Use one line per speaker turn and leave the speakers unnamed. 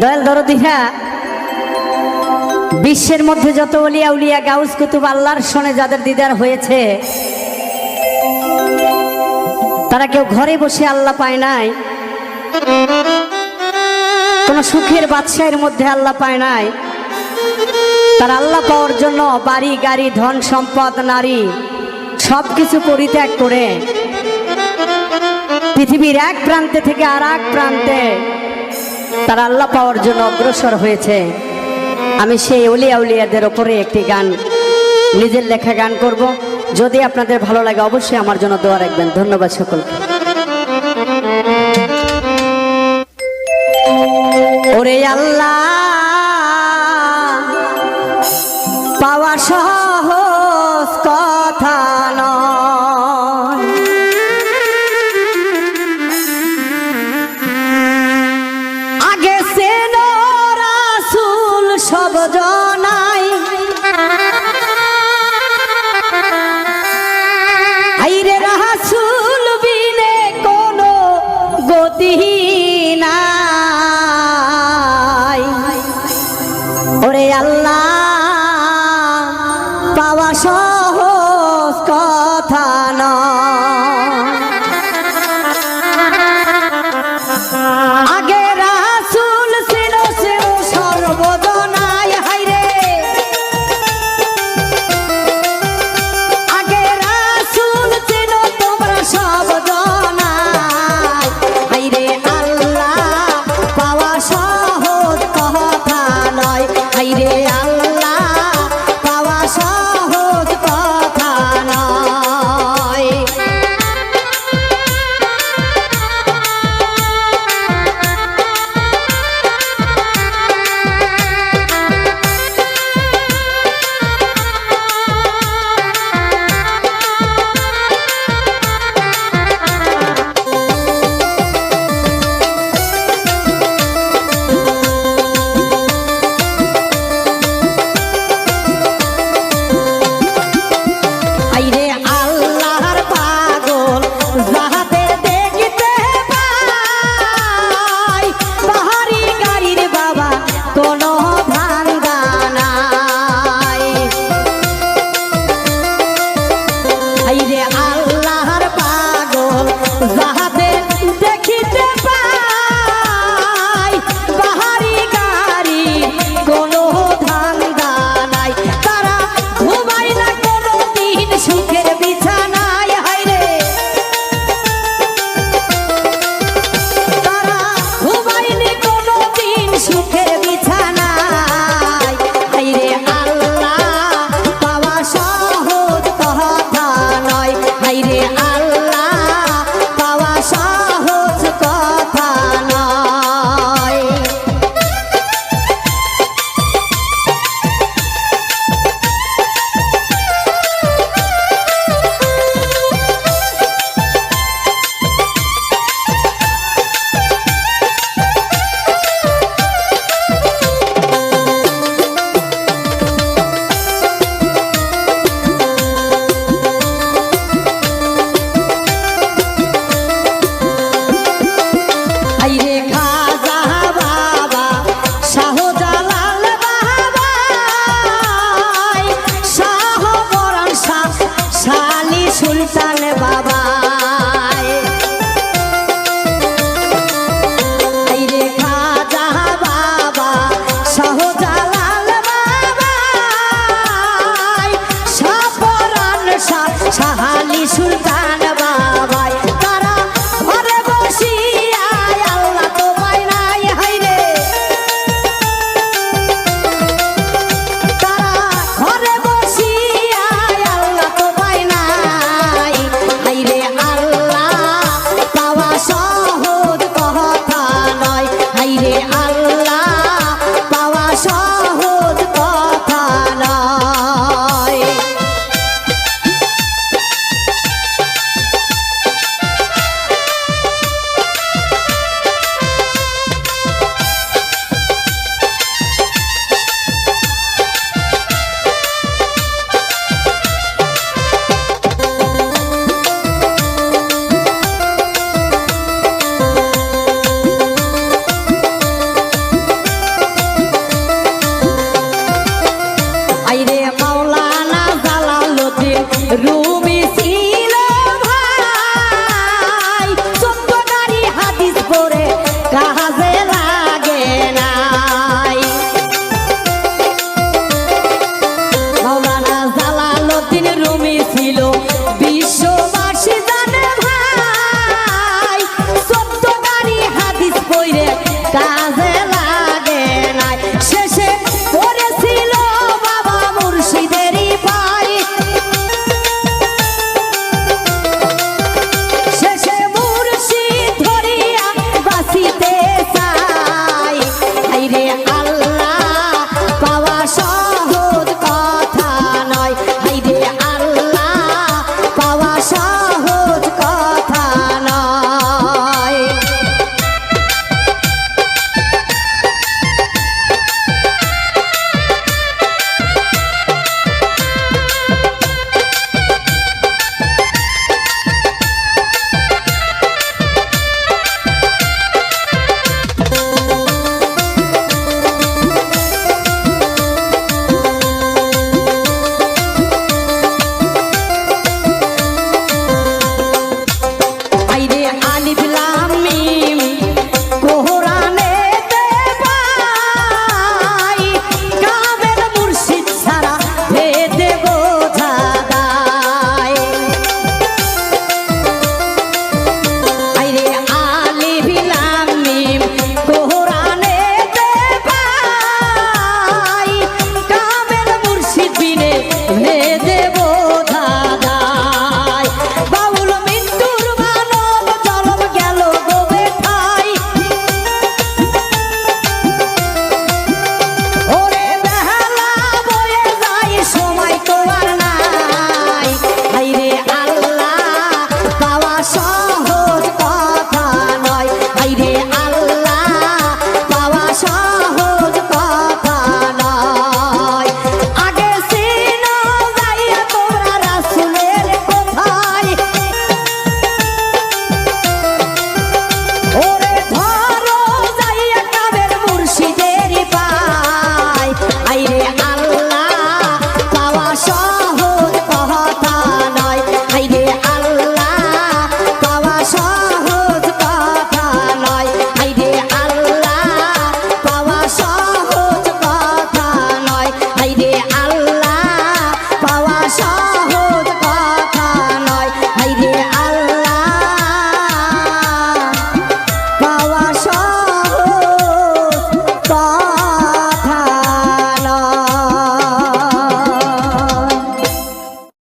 দয়াল দরদিহা বিশ্বের মধ্যে যত অলিয়া উলিয়া গাউস কুতুব আল্লাহর শোনে যাদের দিদার হয়েছে, তারা কেউ ঘরে বসে আল্লাহ পায় নাই, কোন সুখের বাদশাহের মধ্যে আল্লাহ পায় নাই। তারা আল্লাহ পাওয়ার জন্য বাড়ি, গাড়ি, ধন, সম্পদ, নারী সব কিছু পরিত্যাগ করে পৃথিবীর এক প্রান্তে থেকে আর এক প্রান্তে তারা আল্লাহ পাওয়ার জন্য অগ্রসর হয়েছে। আমি সেই উলিয়া উলিয়াদের ওপরে একটি গান, নিজের লেখা গান করব। যদি আপনাদের ভালো লাগে, অবশ্যই আমার জন্য দোয়া রাখবেন। ধন্যবাদ সকলকে। ওরে আল্লাহ Ru